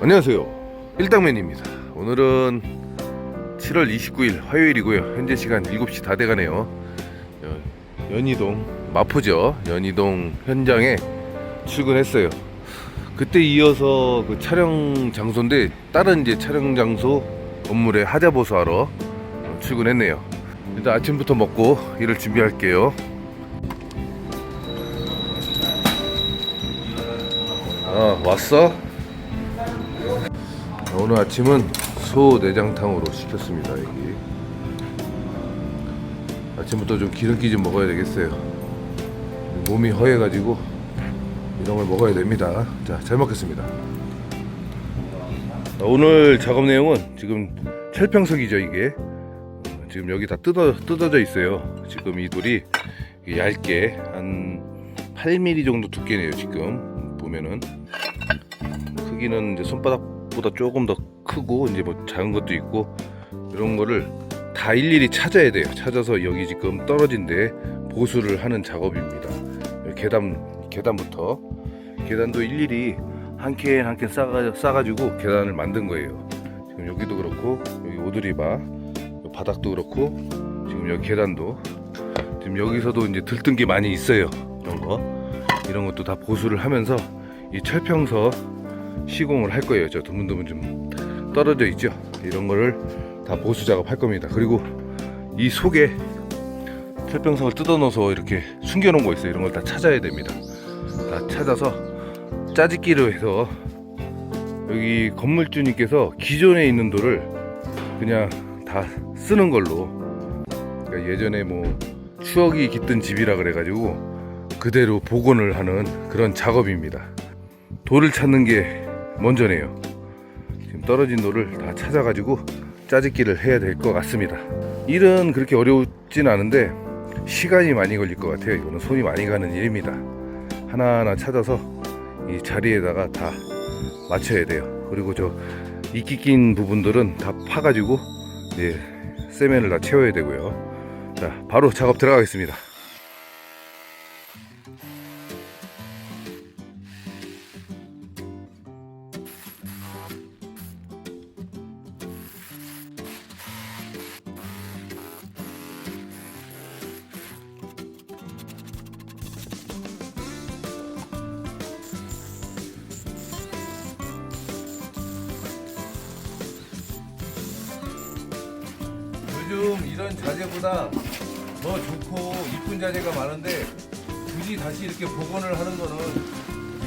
안녕하세요. 일당맨입니다. 오늘은 7월 29일 화요일이고요. 현재 시간 7시 다 돼가네요. 연- 연희동 마포죠. 연희동 현장에 출근했어요. 그때 이어서 그 촬영 장소인데 다른 이제 촬영 장소 건물에 하자 보수하러 어, 출근했네요. 일단 아침부터 먹고 일을 준비할게요. 아 왔어? 오늘 아침은 소 내장탕으로 시켰습니다 여기. 아침부터 좀 기름기 좀 먹어야 되겠어요. 몸이 허해가지고 이런 걸 먹어야 됩니다. 자잘 먹겠습니다. 오늘 작업 내용은 지금 철평석이죠 이게. 지금 여기 다 뜯어, 뜯어져 있어요. 지금 이 돌이 얇게 한 8mm 정도 두께네요 지금. 보면은. 크기는 이제 손바닥 보다 조금 더 크고 이제 뭐 작은 것도 있고 이런 거를 다 일일이 찾아야 돼요. 찾아서 여기 지금 떨어진 데 보수를 하는 작업입니다. 계단 계단부터 계단도 일일이 한 캔 한 캔 싸가 싸가지고 계단을 만든 거예요. 지금 여기도 그렇고 여기 오드리바 바닥도 그렇고 지금 여기 계단도 지금 여기서도 이제 들뜬 게 많이 있어요. 이런 거 이런 것도 다 보수를 하면서 이 철평서 시공을 할 거예요. 저 드문드문 좀 떨어져 있죠. 이런 거를 다 보수 작업할 겁니다. 그리고 이 속에 철병석을 뜯어 넣어서 이렇게 숨겨 놓은 거 있어요. 이런 걸 다 찾아야 됩니다. 다 찾아서 짜집기로 해서 여기 건물주님께서 기존에 있는 돌을 그냥 다 쓰는 걸로 그러니까 예전에 뭐 추억이 깃든 집이라 그래가지고 그대로 복원을 하는 그런 작업입니다. 돌을 찾는 게 먼저네요. 지금 떨어진 돌을 다 찾아가지고 짜집기를 해야 될 것 같습니다. 일은 그렇게 어렵진 않은데 시간이 많이 걸릴 것 같아요. 이거는 손이 많이 가는 일입니다. 하나하나 찾아서 이 자리에다가 다 맞춰야 돼요. 그리고 저 이끼 낀 부분들은 다 파가지고 이제 세면을 다 채워야 되고요. 자, 바로 작업 들어가겠습니다. 이런 자재보다 더 좋고 이쁜 자재가 많은데 굳이 다시 이렇게 복원을 하는 거는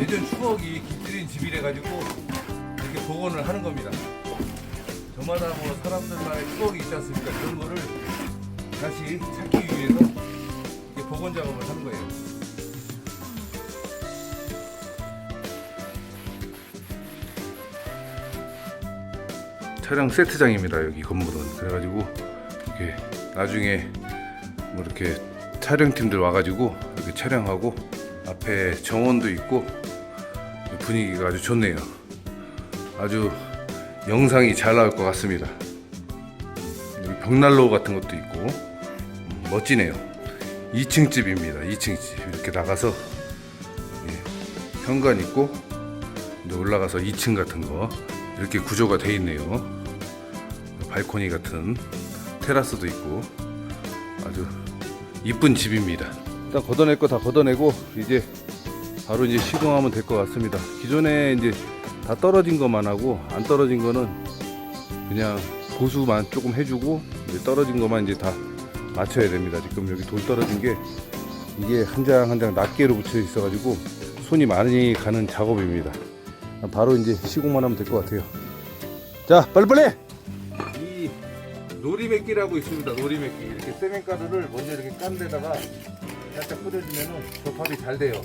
예전 추억이 깃들인 집이래 가지고 이렇게 복원을 하는 겁니다. 저마다 뭐 사람들만의 추억이 있지 않습니까? 그런 거를 다시 찾기 위해서 이렇게 복원 작업을 하는 거예요. 촬영 세트장입니다. 여기 건물은 그래가지고 이렇게 나중에 뭐 이렇게 촬영팀들 와가지고 이렇게 촬영하고 앞에 정원도 있고 분위기가 아주 좋네요. 아주 영상이 잘 나올 것 같습니다. 벽난로 같은 것도 있고 음, 멋지네요. 2층 집입니다. 2층 집 이렇게 나가서 예, 현관 있고 올라가서 2층 같은 거 이렇게 구조가 돼 있네요. 발코니 같은 테라스도 있고 아주 이쁜 집입니다. 일단 걷어낼 거 다 걷어내고 이제 바로 이제 시공하면 될 것 같습니다. 기존에 이제 다 떨어진 것만 하고 안 떨어진 거는 그냥 보수만 조금 해주고 이제 떨어진 것만 이제 다 맞춰야 됩니다. 지금 여기 돌 떨어진 게 이게 한 장 한 장 낱개로 붙여 있어가지고 손이 많이 가는 작업입니다. 바로 이제 시공만 하면 될 것 같아요. 자, 빨리빨리! 이 놀이맥기라고 있습니다. 놀이맥기. 이렇게 세면가루를 먼저 이렇게 깐 데다가 살짝 뿌려주면은 접합이 잘 돼요.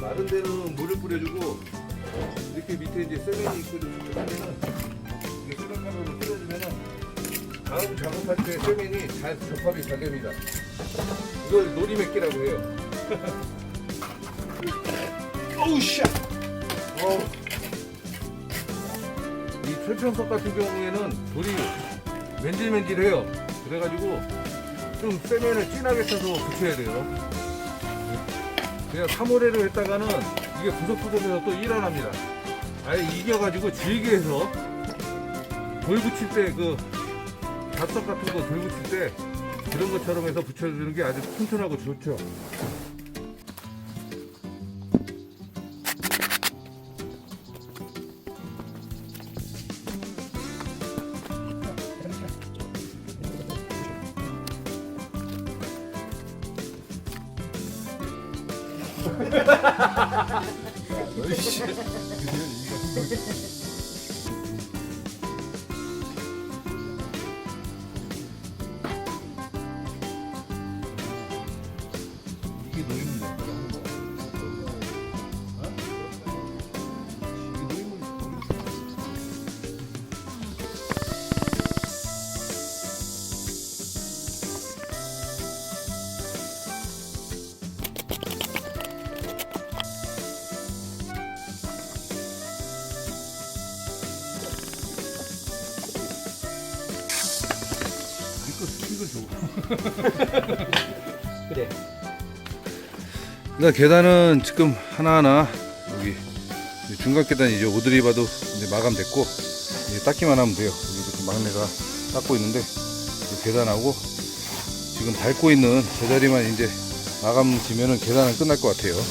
마른 데는 물을 뿌려주고 이렇게 밑에 이제 세면이 있거든요. 그러면은 이게 세면가루를 뿌려주면은 다음 작업할 때 세면이 잘 접합이 잘 됩니다. 이걸 놀이맥기라고 해요. 어우 씨. 어. 이 철평석 같은 경우에는 돌이 맨질맨질해요. 그래가지고 좀 세면을 진하게 쳐서 붙여야 돼요. 그냥 3월에로 했다가는 이게 구석구석에서 또 일어납니다. 아예 이겨가지고 질게 해서 돌 붙일 때 그 잡석 같은 거 돌 붙일 때 그런 것처럼 해서 붙여주는 게 아주 튼튼하고 좋죠. 이게 그래. 일단 계단은 지금 하나하나 여기 이제 중간 계단이죠. 오드리 봐도 이제 마감됐고 이제 닦기만 하면 돼요. 여기 지금 막내가 닦고 있는데 이 계단하고 지금 밟고 있는 제자리만 이제 마감 지면은 계단은 끝날 것 같아요. 음,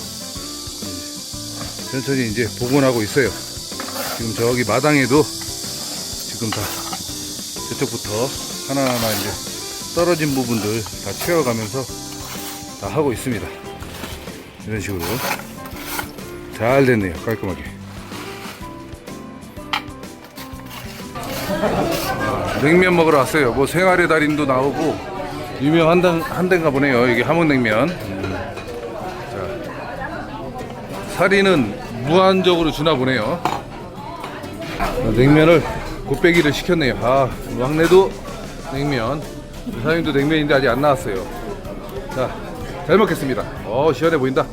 천천히 이제 복원하고 있어요. 지금 저기 마당에도 지금 다 저쪽부터 하나하나 이제 떨어진 부분들 다 채워가면서 다 하고 있습니다. 이런 식으로. 잘 됐네요 깔끔하게. 아, 냉면 먹으러 왔어요. 뭐 생활의 달인도 나오고 유명한 데, 한 데인가 보네요 이게 함흥냉면. 음. 자, 사리는 무한적으로 주나 보네요. 어, 냉면을 곱빼기를 시켰네요. 아 막내도 냉면 사장님도 냉면인데 아직 안 나왔어요 자, 잘 먹겠습니다. 어, 시원해 보인다.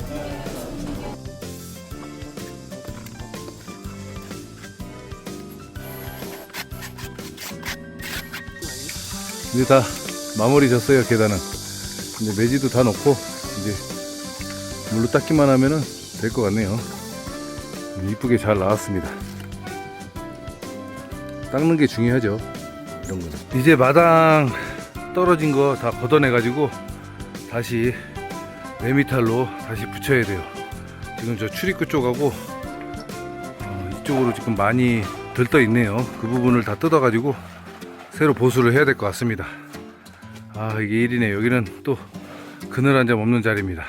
이제 다 마무리 졌어요, 계단은. 이제 매지도 다 놓고, 이제 물로 닦기만 하면은 될 것 같네요. 이쁘게 잘 나왔습니다. 닦는 게 중요하죠. 이런 거는. 이제 마당 떨어진 거 다 걷어내 가지고 다시 레미탈로 다시 붙여야 돼요. 지금 저 출입구 쪽하고 어, 이쪽으로 지금 많이 들떠 있네요. 그 부분을 다 뜯어 가지고 새로 보수를 해야 될 것 같습니다. 아 이게 일이네. 여기는 또 그늘 한 점 없는 자리입니다.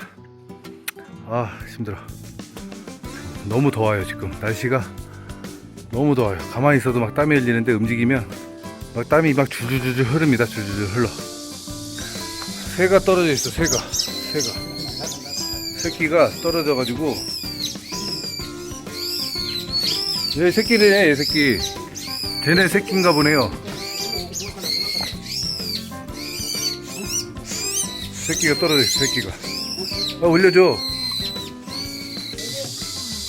아 힘들어. 너무 더워요 지금 날씨가 너무 더워요. 가만히 있어도 막 땀이 흘리는데 움직이면 막 땀이 막 줄줄줄 흐릅니다. 줄줄줄 흘러. 새가 떨어져 있어 새가. 새가. 새끼가 떨어져 가지고. 얘 새끼네 얘 새끼. 쟤네 새끼인가 보네요. 새끼가 떨어져 있어 새끼가. 아 올려줘.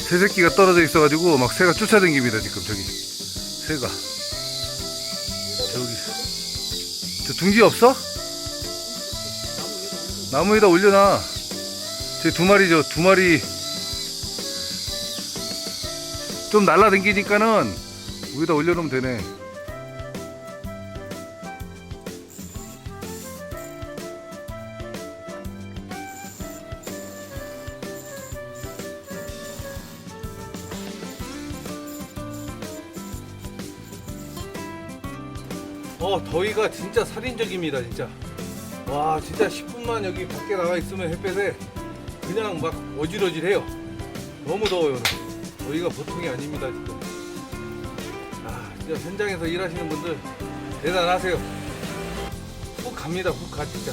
새 새끼가 떨어져 있어 가지고 막 새가 쫓아다닙니다 지금 저기. 새가 저기 저 둥지 없어? 나무 위에다 올려놔. 제두 마리죠. 두 마리. 좀 날라다니니까는 위에다 올려놓으면 되네. 어, 더위가 진짜 살인적입니다, 진짜. 와 진짜 10분만 여기 밖에 나가 있으면 햇볕에 그냥 막 어질어질해요. 너무 더워요 더위가 보통이 아닙니다 지금 아 진짜 현장에서 일하시는 분들 대단하세요. 훅 갑니다 훅가 진짜.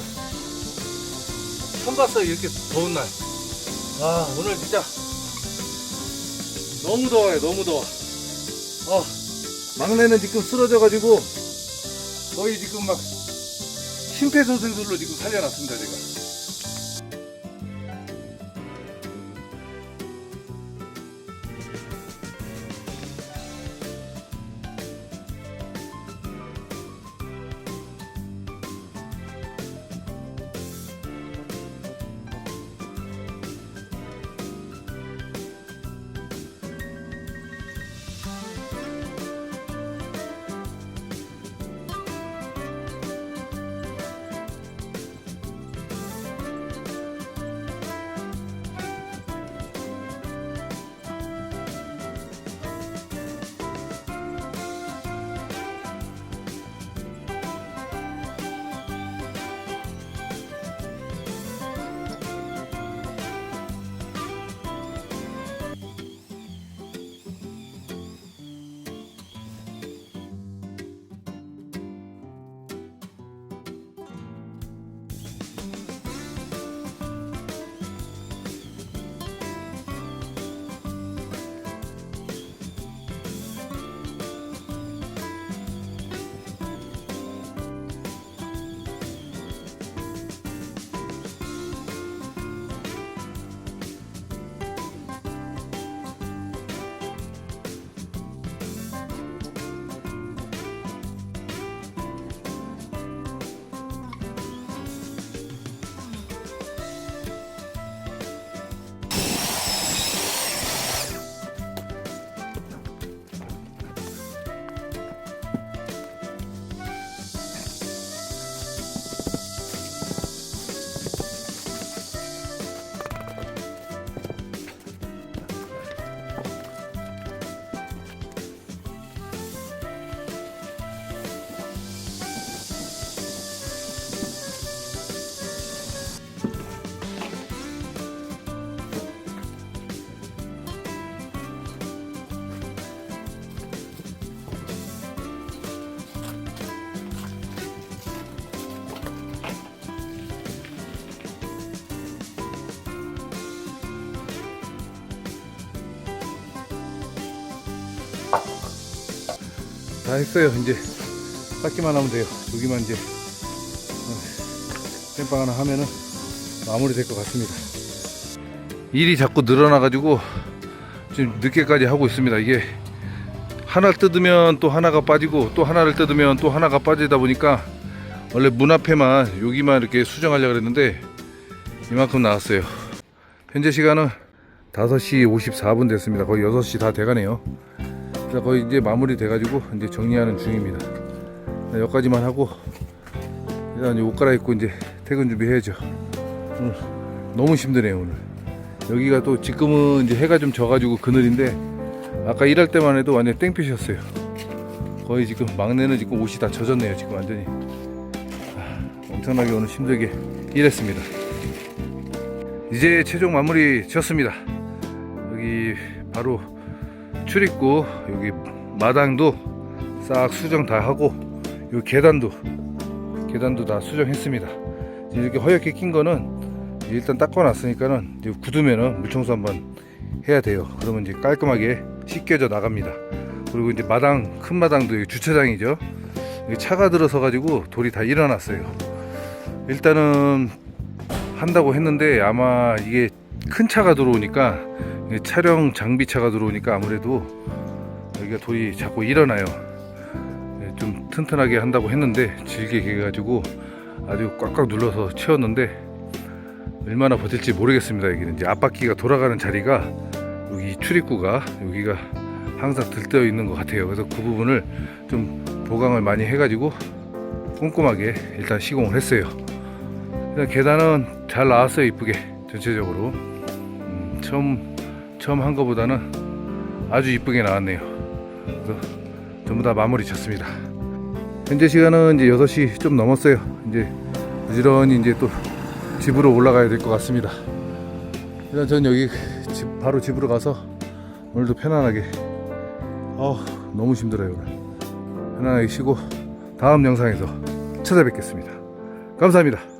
처음 봤어요 이렇게 더운 날아 오늘 진짜 너무 더워요 너무 더워. 어 막내는 지금 쓰러져 가지고 거의 지금 막 심폐소생술로 지금 살려놨습니다 제가 다 했어요. 이제 쌓기만 하면 돼요. 여기만 이제 어, 땜빵 하나 하면은 마무리 될 것 같습니다. 일이 자꾸 늘어나가지고 지금 늦게까지 하고 있습니다. 이게 하나 뜯으면 또 하나가 빠지고 또 하나를 뜯으면 또 하나가 빠지다 보니까 원래 문 앞에만 여기만 이렇게 수정하려고 그랬는데 이만큼 나왔어요. 현재 시간은 5시 54분 됐습니다. 거의 6시 다 돼가네요. 거의 이제 마무리 돼가지고 이제 정리하는 중입니다. 네, 여기까지만 하고 일단 옷 갈아입고 이제 퇴근 준비해야죠. 오늘 너무 힘드네요 오늘. 여기가 또 지금은 이제 해가 좀 져가지고 그늘인데 아까 일할 때만 해도 완전 땡볕이었어요. 거의 지금 막내는 지금 옷이 다 젖었네요 지금 완전히. 아, 엄청나게 오늘 힘들게 일했습니다. 이제 최종 마무리 지었습니다. 여기 바로 출입구 여기 마당도 싹 수정 다 하고 요 계단도 계단도 다 수정했습니다. 이렇게 허옇게 낀 거는 일단 닦아놨으니까는 굳으면은 물청소 한번 해야 돼요. 그러면 이제 깔끔하게 씻겨져 나갑니다. 그리고 이제 마당 큰 마당도 주차장이죠. 차가 들어서 가지고 돌이 다 일어났어요. 일단은 한다고 했는데 아마 이게 큰 차가 들어오니까 이게 촬영 장비차가 들어오니까 아무래도 여기가 돌이 자꾸 일어나요. 예, 좀 튼튼하게 한다고 했는데 질게 해가지고 아주 꽉꽉 눌러서 채웠는데 얼마나 버틸지 모르겠습니다. 여기는 이제 앞바퀴가 돌아가는 자리가 여기 출입구가 여기가 항상 들떠 있는 것 같아요. 그래서 그 부분을 좀 보강을 많이 해가지고 꼼꼼하게 일단 시공을 했어요. 일단 계단은 잘 나왔어요. 이쁘게 전체적으로 음, 처음 처음 한 거보다는 아주 이쁘게 나왔네요. 그래서 전부 다 마무리 졌습니다. 현재 시간은 이제 6시 좀 넘었어요. 이제 부지런히 이제 또 집으로 올라가야 될 것 같습니다. 일단 전 여기 집, 바로 집으로 가서 오늘도 편안하게 어 너무 힘들어요 오늘 편안하게 쉬고 다음 영상에서 찾아뵙겠습니다. 감사합니다.